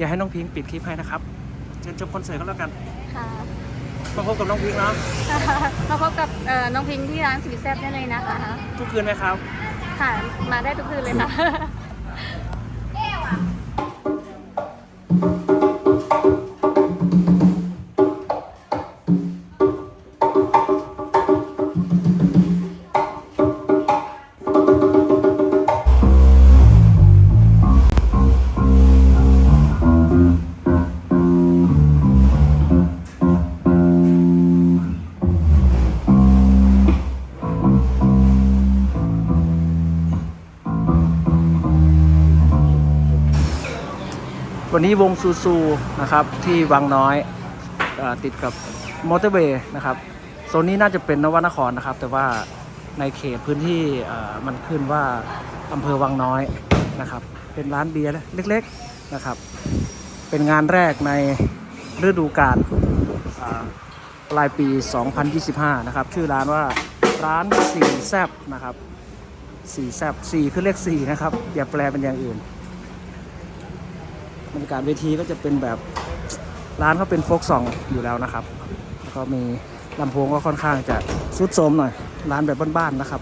ดี๋ยวให้น้องพิงค์ปิดคลิปให้นะครับเชิญชมคอนเสิร์ตก็แล้วกันค่ะมาพบกับน้องพิงค์เนาะมาพบกับเอ่อน้องพิงค์ที่ร้านสีแซ่บได้เลยนะคะ ทุกคืนไหมครับ ค่ะ มาได้ทุกคืนเลยค่ะ วันนี้วงซูซูนะครับที่วังน้อยอติดกับมอเตอร์เวย์นะครับโซนนี้น่าจะเป็นนวนครนะครับ แต่ว่าในเขตพื้นที่มันขึ้นว่าอำเภอวังน้อยนะครับ เป็นร้านเบียร์เล็กๆนะครับ เป็นงานแรกในฤดูกาลปลายปี 2025 นะครับ ชื่อร้านว่าร้านสี่แซบนะครับสี่แซบสี่คือเลขสี่นะครับ อย่าแปลเป็นอย่างอื่น บรรยากาศเวทีก็จะเป็นแบบร้านเขาเป็นโฟกซองอยู่แล้วนะครับ แล้วก็มีลำโพงก็ค่อนข้างจะซุดโทมหน่อย ร้านแบบบ้านๆนะครับ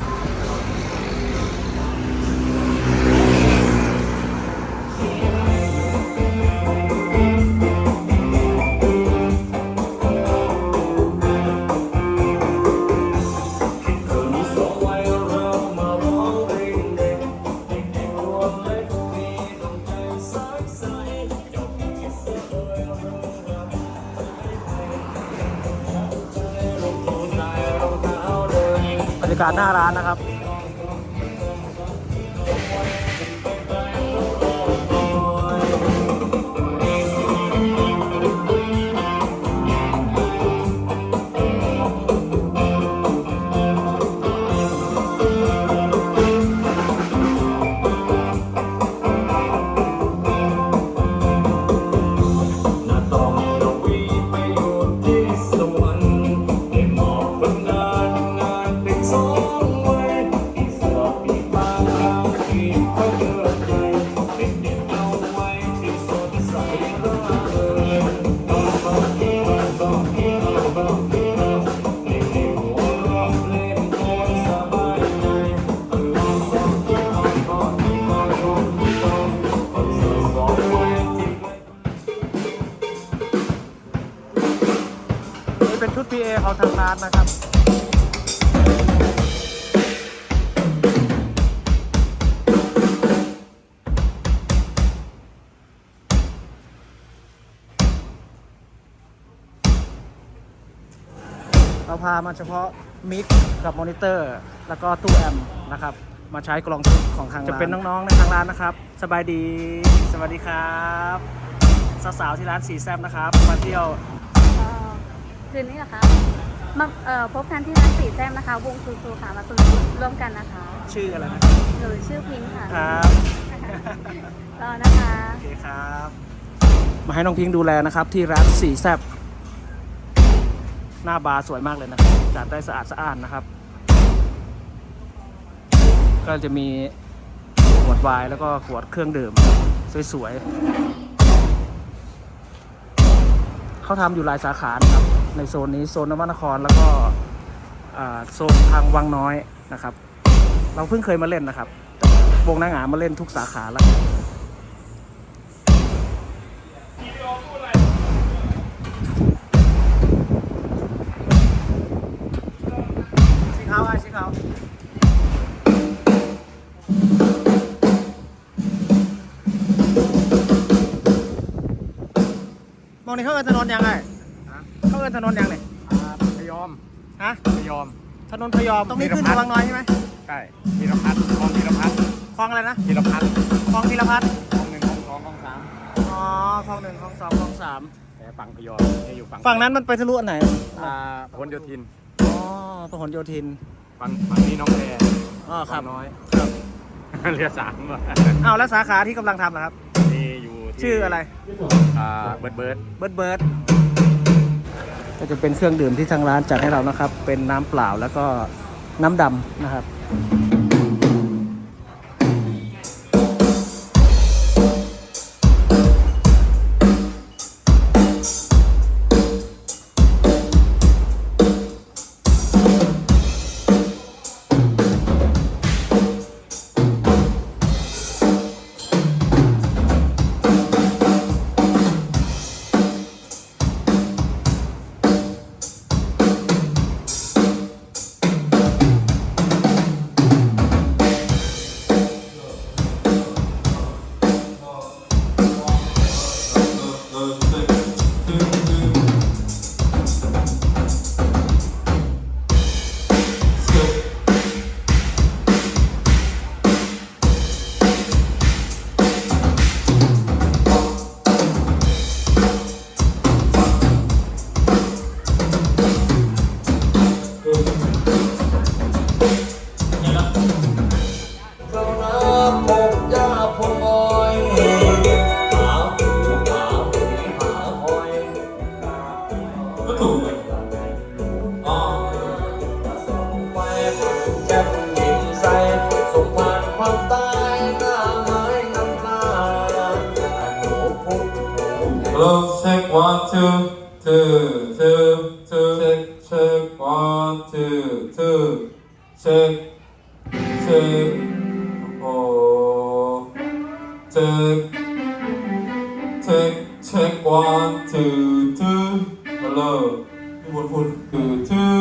าศหน้าร้านนะครับ เป็นชุด PA ของทางร้านนะครับเราพามาเฉพาะมิกกับมอนิเตอร์ แล้วก็ตู้แอมนะครับ มาใช้กล่องชุดของทางร้าน จะเป็นน้องๆในทางร้านนะครับ สบายดี สวัสดีครับ สาวๆที่ร้านสีแซมนะครับ มาเที่ยว คืนนี้เหรอคะมาเอ่อพบกันที่ร้านสีแซ่บนะคะ วงซูซูค่ะ มาสนุกร่วมกันนะคะชื่ออะไรนะหนูชื่อพิงค์ค่ะครับรอนะคะ โอเคครับ มาให้น้องพิงค์ดูแลนะครับ ที่ร้านสีแซบหน้าบาร์สวยมากเลยนะครับจัดได้สะอาดสะอ้านนะครับ ก็จะมีขวดไวน์แล้วก็ขวดเครื่องดื่ม สวยๆเขาทำอยู่หลายสาขานะครับ ในโซนนี้โซนนวนครแล้วก็โซนทางวังน้อยนะครับ เราเพิ่งเคยมาเล่นนะครับวงนางหงามาเล่นทุกสาขาแล้วสีขาอะสีขามองในเขาเอินถนนยังไง เขาเอินถนนยังเนี่ยพยอมฮะพยอม ถนนพยอมตรงนี้ขึ้นวังน้อยใช่ไหมใช่พีรพัฒน์คลองพีรพัฒน์คลองอะไรนะพีรพัฒน์คลองธีรพัฒน์คลองหนึ่งคลองสองคลองสามอ๋อคลองหนึ่งคลองสองคลองสามแต่ฝั่งพยอมจะอยู่ฝั่งฝั่งนั้นมันไปทะลุอันไหนอ่าพหลโยธินอ๋อพหลโยธินฝั่งฝั่งนี้น้องแพรอ๋อครับฝั่งน้อยครับเรือสามว่ะเอาแล้วสาขาที่กำลังทำนะครับนี่อยู่ที่ชื่ออะไรอ่าเบิร์ดเบิร์ดเบิร์ดเบิร์ด ก็จะเป็นเครื่องดื่มที่ทางร้านจัดให้เรานะครับ เป็นน้ำเปล่าแล้วก็น้ำดำนะครับ แก้มยิ้ค Check one two two two two check check one two two check check โอ้ check check check one two two Hello ทุกคนพูด two two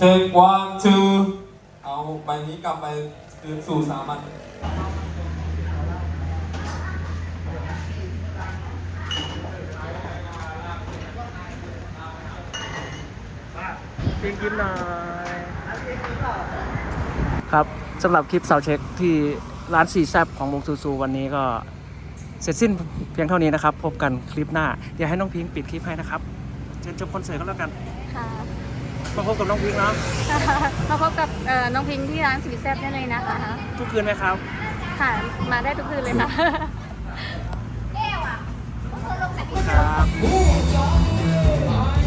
Check one, two. เอาใบนี้กลับไปคืนสู่สามัญพิงยิ้มหน่อยครับสำหรับคลิปเสาเช็คที่ร้านสีแซบของวงซูซูวันนี้ก็เสร็จสิ้นเพียงเท่านี้นะครับ พบกันคลิปหน้า เดี๋ยวให้น้องพิงปิดคลิปให้นะครับเชิญชมคอนเสิร์ตก็แล้วกันค่ะ มาพบกับน้องพิงค์เนาะมาพบกับน้องพิงที่ร้านสีแซบได้เลยนะคะทุกคืนไหมครับ ค่ะ มาได้ทุกคืนเลยค่ะ ครับ